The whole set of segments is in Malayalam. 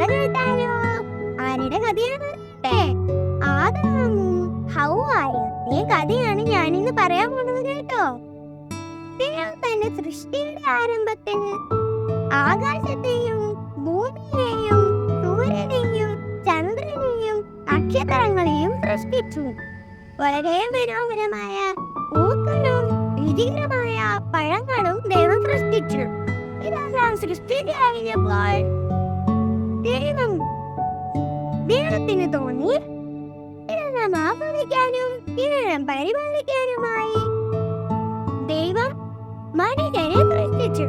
കഥ ആരുടെ കഥയാണ്. ഹൗ ആയ. ഈ കഥയാണ് ഞാനിന്ന് പറയാൻ പോണത് കേട്ടോ. ദൈവം തന്റെ സൃഷ്ടിയുടെ ആരംഭത്തിൽ ആകാശത്തെയും ഭൂമിയെയും സൂര്യനെയും ചന്ദ്രനെയും നക്ഷത്രങ്ങളെയും സൃഷ്ടിച്ചു. വളരെ മനോഹരമായ പൂക്കളും രുചികരമായ പഴങ്ങളും ദൈവം സൃഷ്ടിച്ചു. ഇതെല്ലാം സൃഷ്ടിച്ചു കഴിഞ്ഞപ്പോൾ ദൈവം ദൈവത്തിന് തോന്നി. ഇതെല്ലാം ആസ്വദിക്കാനും ഇതെല്ലാം പരിപാലിക്കാനുമായി. ദൈവം മനുഷ്യനെ സൃഷ്ടിച്ചു.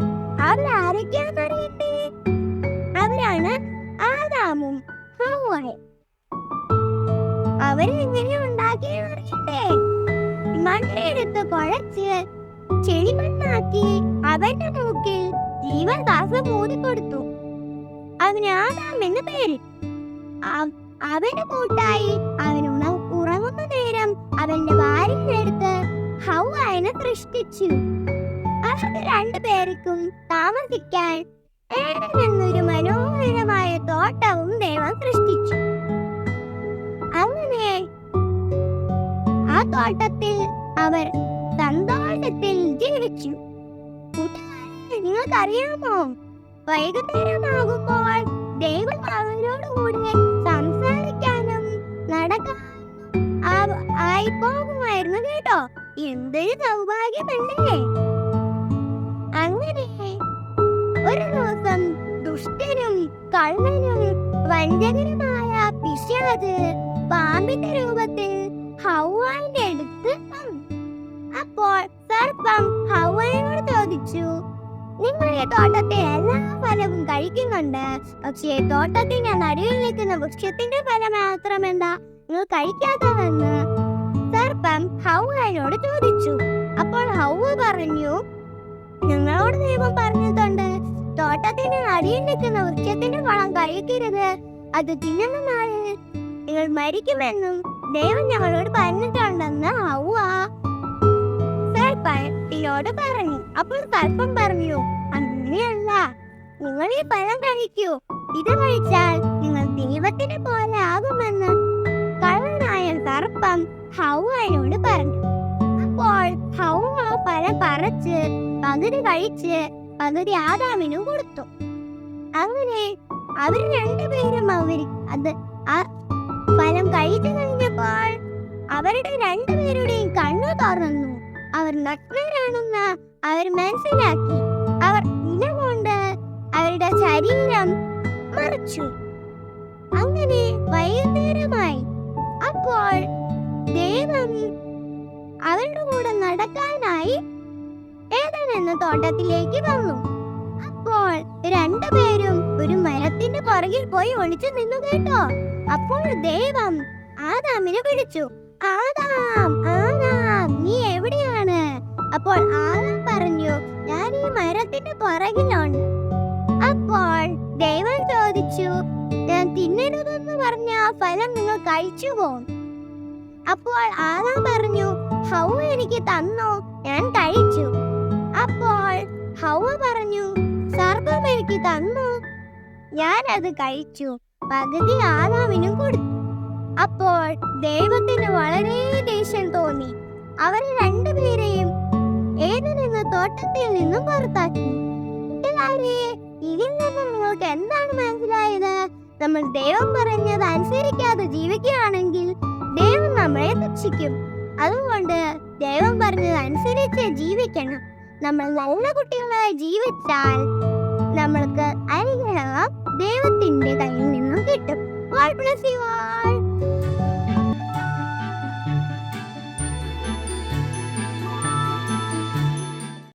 അവർ ആരൊക്കെയാണെന്നറിയണ്ടേ അവരാണ് ആദാമും ഹവ്വായും അവരെങ്ങനെ ഉണ്ടാക്കിയെന്നറിയണ്ടേ മണ്ണെടുത്ത് കുഴച്ച് ചെളിമണ്ണാക്കി അവന്റെ മൂക്കിൽ ജീവദാസം ഊതിക്കൊടുത്തു. മൂടി ആദാം എന്ന് പേര് അവന്റെ അവന് കൂട്ടായി അവൻ ഉറങ്ങുന്ന നേരം അവന്റെ ഭാര്യയെടുത്ത് ഹൗവായനെ സൃഷ്ടിച്ചു. അവർക്ക് രണ്ടുപേർക്കും താമസിക്കാൻ എന്നൊരു മനോഹരമായ തോട്ടവും ദൈവം സൃഷ്ടിച്ചു. അങ്ങനെ ആ തോട്ടത്തിൽ അവർ സന്തോഷത്തിൽ ജീവിച്ചു. നിങ്ങൾക്ക് നിങ്ങൾക്കറിയാമോ? വൈകുന്നേരമാകുമ്പോൾ ദൈവം അവരോട് കൂടെ സംസാരിക്കാനും നടക്കാൻ ആയി പോകുമായിരുന്നു കേട്ടോ. എന്തൊരു സൗഭാഗ്യമല്ലേ? അങ്ങനെ ഒരു ദിവസം ദുഷ്ടനും കള്ളനും വഞ്ചകനുമായ പിശാജ് പാമ്പിന്റെ രൂപത്തിൽ ഹൗവാന്റെ അടുത്ത് അപ്പോൾ സർപ്പം ഹൗവയോട് ചോദിച്ചു നിങ്ങളുടെ തോട്ടത്തെ എല്ലാ ഫലവും കഴിക്കുന്നുണ്ട്. പക്ഷേ തോട്ടത്തിന്റെ നടുവിൽ നിൽക്കുന്ന വൃക്ഷത്തിന്റെ ഫലം മാത്രം എന്താ നിങ്ങൾ കഴിക്കാത്തതെന്ന് സർപ്പം ഹൗവയോട് ചോദിച്ചു. അപ്പോൾ ഹൗവ പറഞ്ഞു നിങ്ങളോട് ദൈവം പറഞ്ഞിട്ടുണ്ട് തോട്ടത്തിന്റെ നടുവിൽ നിൽക്കുന്ന വൃക്ഷത്തിന്റെ ഫലം കഴിക്കരുത്. അത് തിന്നുന്ന നാളിൽ നിങ്ങൾ മരിക്കുമെന്നും ദൈവം ഞങ്ങളോട് പറഞ്ഞിട്ടുണ്ടെന്ന് ഹൗവ പറഞ്ഞു. അപ്പോൾ സർപ്പം പറഞ്ഞു അങ്ങനെയല്ല. നിങ്ങൾ ഈ പഴം കഴിക്കൂ. ഇത് കഴിച്ചാൽ നിങ്ങൾ ദൈവത്തിനെ പോലെ ആകുമെന്ന് കള്ളനായ സർപ്പം ഹൗവയോട് പറഞ്ഞു. അപ്പോൾ ഹൗവ പഴം പറിച്ച് പകുതി കഴിച്ച് പകുതി ആദാമിനു കൊടുത്തു. അങ്ങനെ അവർ രണ്ടുപേരും അവർ അത് ആ ഫലം കഴിച്ചു കഴിഞ്ഞപ്പോൾ അവരുടെ രണ്ടുപേരുടെയും കണ്ണു തുറന്നു. അവർ നഗ്നരാണെന്ന് അവർ മനസ്സിലാക്കി. അവരുടെ ശരീരം മറച്ചു. അങ്ങനെ വൈകുന്നേരമായി. അപ്പോൾ ദൈവം അവരുടെ കൂടെ നടക്കാനായി ഏതൻ എന്ന തോട്ടത്തിലേക്ക് വന്നു. അപ്പോൾ രണ്ടുപേരും ഒരു മരത്തിന്റെ പുറകിൽ പോയി ഒളിച്ചു നിന്നു കേട്ടോ. അപ്പോൾ ദൈവം ആദാമിനെ വിളിച്ചു. ആദാം ആദാം നീ എവിടെയാണ്? അപ്പോൾ ആദാം പറഞ്ഞു ഞാൻ ഈ മരത്തിന്റെ പുറകിലുണ്ട്. ഫലം നിങ്ങൾ കഴിച്ചു പോകും അപ്പോൾ ആദാം പറഞ്ഞു ഹൗവ എനിക്ക് തന്നോ? ഞാൻ കഴിച്ചു. അപ്പോൾ ഹൗവ പറഞ്ഞു സർപ്പം എനിക്ക് തന്നു. ഞാൻ അത് കഴിച്ചു. പകുതി ആദാമിനും കൊടുത്തു. അപ്പോൾ ദൈവത്തിന് വളരെ ദേഷ്യം തോന്നി. അവർ രണ്ടുപേരെയും ഏതിൽ നിന്ന് തോട്ടത്തിൽ നിന്നും പുറത്താക്കി. ഇതിൽ നിന്ന് നിങ്ങൾക്ക് എന്താണ് നമ്മൾ ദൈവം പറഞ്ഞത് അനുസരിക്കാതെ ജീവിക്കുകയാണെങ്കിൽ ദൈവം നമ്മളെ ശിക്ഷിക്കും അതുകൊണ്ട് ദൈവം പറഞ്ഞത് അനുസരിച്ച് ജീവിക്കണം. നമ്മൾ നല്ല കുട്ടികളായി ജീവിച്ചാൽ നമ്മൾക്ക് അനുഗ്രഹം ദൈവത്തിന്റെ കയ്യിൽ നിന്നും കിട്ടും. God bless you all.